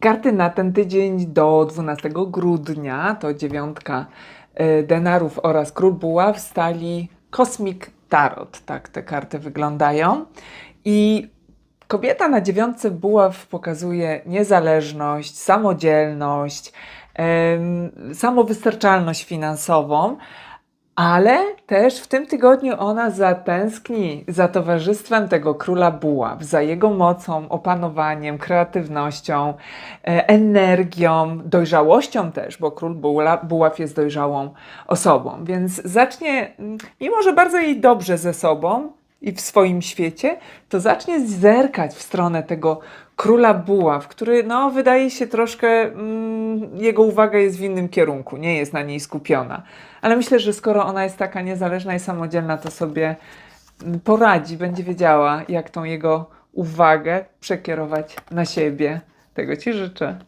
Karty na ten tydzień do 12 grudnia to dziewiątka e, denarów oraz król buław stali Cosmic Tarot. Tak te karty wyglądają. I kobieta na dziewiątce buław pokazuje niezależność, samodzielność, samowystarczalność finansową. Ale też w tym tygodniu ona zatęskni za towarzystwem tego króla buław, za jego mocą, opanowaniem, kreatywnością, e, energią, dojrzałością też, bo król buła- buław jest dojrzałą osobą. Więc zacznie, mm, mimo że bardzo jej dobrze ze sobą i w swoim świecie, to zacznie zerkać w stronę tego króla buław, który no, wydaje się troszkę, mm, jego uwaga jest w innym kierunku, nie jest na niej skupiona. Ale myślę, że skoro ona jest taka niezależna i samodzielna, to sobie poradzi, będzie wiedziała, jak tą jego uwagę przekierować na siebie. Tego Ci życzę.